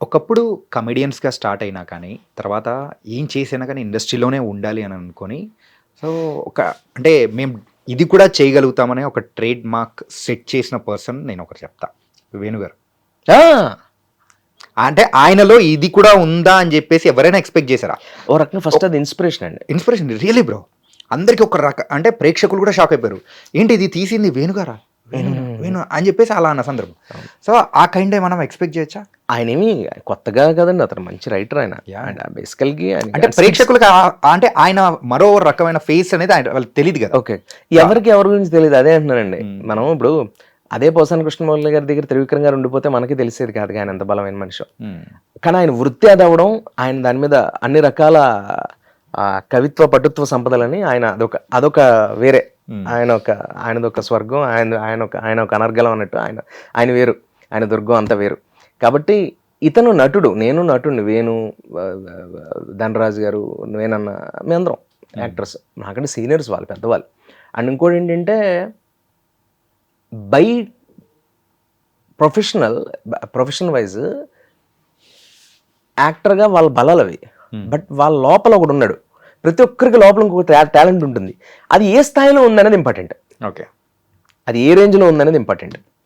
ఒకప్పుడు కమెడియన్స్గా స్టార్ట్ అయినా కానీ తర్వాత ఏం చేసినా కానీ ఇండస్ట్రీలోనే ఉండాలి అని అనుకొని సో ఒక అంటే మేము ఇది కూడా చేయగలుగుతామని ఒక ట్రేడ్ మార్క్ సెట్ చేసిన పర్సన్ నేను ఒకటి చెప్తా. వేణుగారు ఆ, అంటే ఆయనలో ఇది కూడా ఉందా అని చెప్పేసి ఎవరైనా ఎక్స్పెక్ట్ చేశారా? ఓ రకంగా ఫస్ట్ అది ఇన్స్పిరేషన్ అండి. ఇన్స్పిరేషన్ రియలీ బ్రో అందరికి ఒక రక అంటే ప్రేక్షకులు కూడా షాక్ అయిపోయారు. ఏంటి ఇది తీసింది వేణుగారా వేణు అని చెప్పేసి అలా అన్న సందర్భం. సో ఆ కైండ్ మనం ఎక్స్పెక్ట్ చేయొచ్చా? ఆయన ఏమి కొత్తగా కదండి అతను మంచి రైటర్ ఆయన. బేసికల్గా అంటే ప్రేక్షకులకు అంటే ఆయన మరో రకమైన ఫేస్ అనేది ఆయన వాళ్ళకి తెలియదు కదా. ఓకే ఎవరికి ఎవరి గురించి తెలియదు అదే అంటున్నానండి. మనం ఇప్పుడు అదే పోసాని కృష్ణమౌళి గారి దగ్గర త్రివిక్రమ్ గారు ఉండిపోతే మనకి తెలిసేది కాదు ఆయన ఎంత బలమైన మనిషి. కానీ ఆయన వృత్తి అది అవ్వడం ఆయన దాని మీద అన్ని రకాల కవిత్వ పటుత్వ సంపదలని ఆయన అదొక అదొక వేరే. ఆయన ఒక ఆయనది ఒక స్వర్గం ఆయన ఆయన ఒక ఆయన ఒక అనర్గలం అన్నట్టు ఆయన ఆయన వేరు. ఆయన దుర్గం అంత వేరు. కాబట్టి ఇతను నటుడు నేను నటుడిని వేణు ధనరాజు గారు వేనన్న మేమందరం యాక్టర్స్. నాకంటే సీనియర్స్ వాళ్ళు పెద్దవాళ్ళు. అండ్ ఇంకోటి ఏంటంటే బై ప్రొఫెషనల్ ప్రొఫెషనల్ వైజ్ యాక్టర్గా వాళ్ళ బలాలు అవి బట్ వాళ్ళ లోపల ఒకడు ఉన్నాడు ప్రతి ఒక్కరికి లోపల ఇంకొక టాలెంట్ ఉంటుంది. అది ఏ స్థాయిలో ఉందనేది ఇంపార్టెంట్ ఓకే. అది ఏ రేంజ్లో ఉందనేది ఇంపార్టెంట్